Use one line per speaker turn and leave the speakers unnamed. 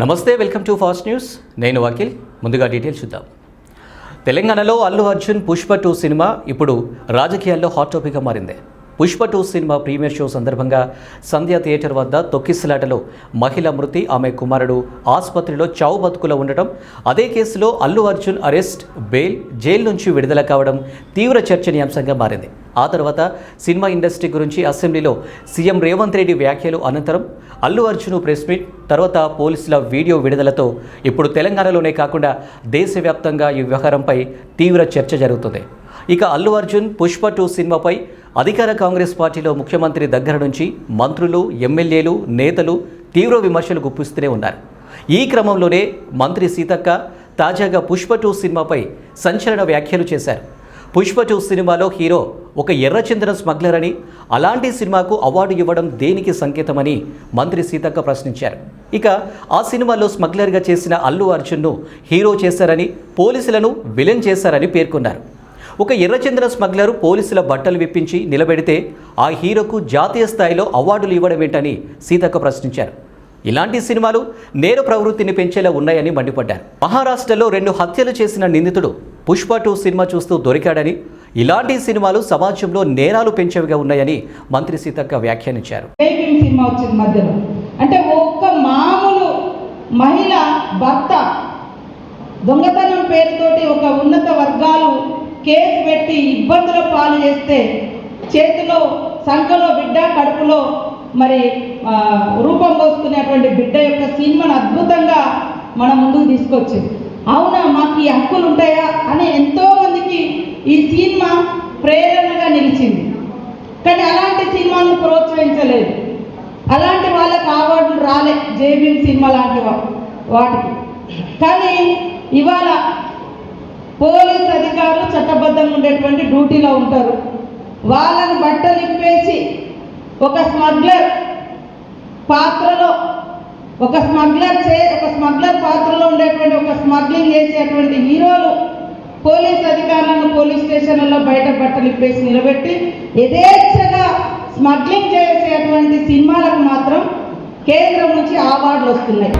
నమస్తే welcome to fast news. నేను వకీల్. ముందుగా డీటెయిల్స్ చూద్దాం. తెలంగాణలో అల్లు అర్జున్ పుష్ప టూ సినిమా ఇప్పుడు రాజకీయాల్లో హాట్ టాపిక్గా మారింది. పుష్ప టూ సినిమా ప్రీమియర్ షో సందర్భంగా సంధ్య థియేటర్ వద్ద తొక్కిసలాటలో మహిళ మృతి ఆమె కుమారుడు ఆసుపత్రిలో చావు బతుకులో ఉండటం అదే కేసులో Allu Arjun arrest bail jail నుంచి విడుదల కావడం తీవ్ర చర్చనీయాంశంగా మారింది. ఆ తర్వాత సినిమా ఇండస్ట్రీ గురించి అసెంబ్లీలో సీఎం రేవంత్ రెడ్డి వ్యాఖ్యలు అనంతరం అల్లు అర్జున్ ప్రెస్ మీట్ తర్వాత పోలీసుల వీడియో విడుదలతో ఇప్పుడు తెలంగాణలోనే కాకుండా దేశవ్యాప్తంగా ఈ వ్యవహారంపై తీవ్ర చర్చ జరుగుతుంది. ఇక అల్లు అర్జున్ పుష్ప టూ సినిమాపై అధికార కాంగ్రెస్ పార్టీలో ముఖ్యమంత్రి దగ్గర నుంచి మంత్రులు ఎమ్మెల్యేలు నేతలు తీవ్ర విమర్శలు గుప్పిస్తూనే ఉన్నారు. ఈ క్రమంలోనే మంత్రి సీతక్క తాజాగా పుష్ప టూ సినిమాపై సంచలన వ్యాఖ్యలు చేశారు. పుష్ప టూ సినిమాలో హీరో ఒక ఎర్రచందన స్మగ్లర్ అని అలాంటి సినిమాకు అవార్డు ఇవ్వడం దేనికి సంకేతమని మంత్రి సీతక్క ప్రశ్నించారు. ఇక ఆ సినిమాలో స్మగ్లర్గా చేసిన అల్లు అర్జున్ను హీరో చేశారని పోలీసులను విలన్ చేశారని పేర్కొన్నారు. ఒక ఎర్రచందన స్మగ్లర్ పోలీసుల బట్టలు విప్పించి నిలబెడితే ఆ హీరోకు జాతీయ స్థాయిలో అవార్డులు ఇవ్వడం ఏంటని సీతక్క ప్రశ్నించారు. ఇలాంటి సినిమాలు నేర ప్రవృత్తిని పెంచేలా ఉన్నాయని మండిపడ్డారు. మహారాష్ట్రలో రెండు హత్యలు చేసిన నిందితుడు పుష్ప టూ సినిమా చూస్తూ దొరికాడని ఇలాంటి సినిమాలు సమాజంలో నేరాలు పెంచేవిగా ఉన్నాయని మంత్రి సీతక్క వ్యాఖ్యానించారు.
సినిమా వచ్చింది మధ్యలో. అంటే ఒక్క మామూలు మహిళ భర్త దొంగతనం పేరుతోటి ఒక ఉన్నత వర్గాలు కేసు పెట్టి ఇబ్బందుల పాలు చేస్తే చేతిలో సంఖలో బిడ్డ కడుపులో మరి ఆ, రూపం పోసుకునేటువంటి బిడ్డ యొక్క సినిమాను అద్భుతంగా మన ముందుకు తీసుకొచ్చింది. అవునా? మాకు ఈ హక్కులు ఉంటాయా? అని ఎంతోమందికి ఈ సినిమా ప్రేరణగా నిలిచింది. కానీ అలాంటి సినిమాలను ప్రోత్సహించలేదు. అలాంటి వాళ్ళకి అవార్డులు రాలే జేబీఎం సినిమా లాంటి వాటికి. కానీ ఇవాళ పోలీస్ అధికారులు చట్టబద్ధంగా ఉండేటువంటి డ్యూటీలో ఉంటారు. వాళ్ళని బట్టలు ఇప్పేసి ఒక స్మగ్లర్ పాత్రలో ఒక స్మగ్లర్ చే ఒక స్మగ్లర్ పాత్రలో ఉండేటువంటి ఒక స్మగ్లింగ్ చేసేటువంటి హీరోలు పోలీస్ అధికారులను పోలీస్ స్టేషన్లలో బయట బట్టలు ఇప్పేసి నిలబెట్టి యథేచ్ఛగా స్మగ్లింగ్ చేసేటువంటి సినిమాలకు మాత్రం కేంద్రం నుంచి అవార్డులు వస్తున్నాయి.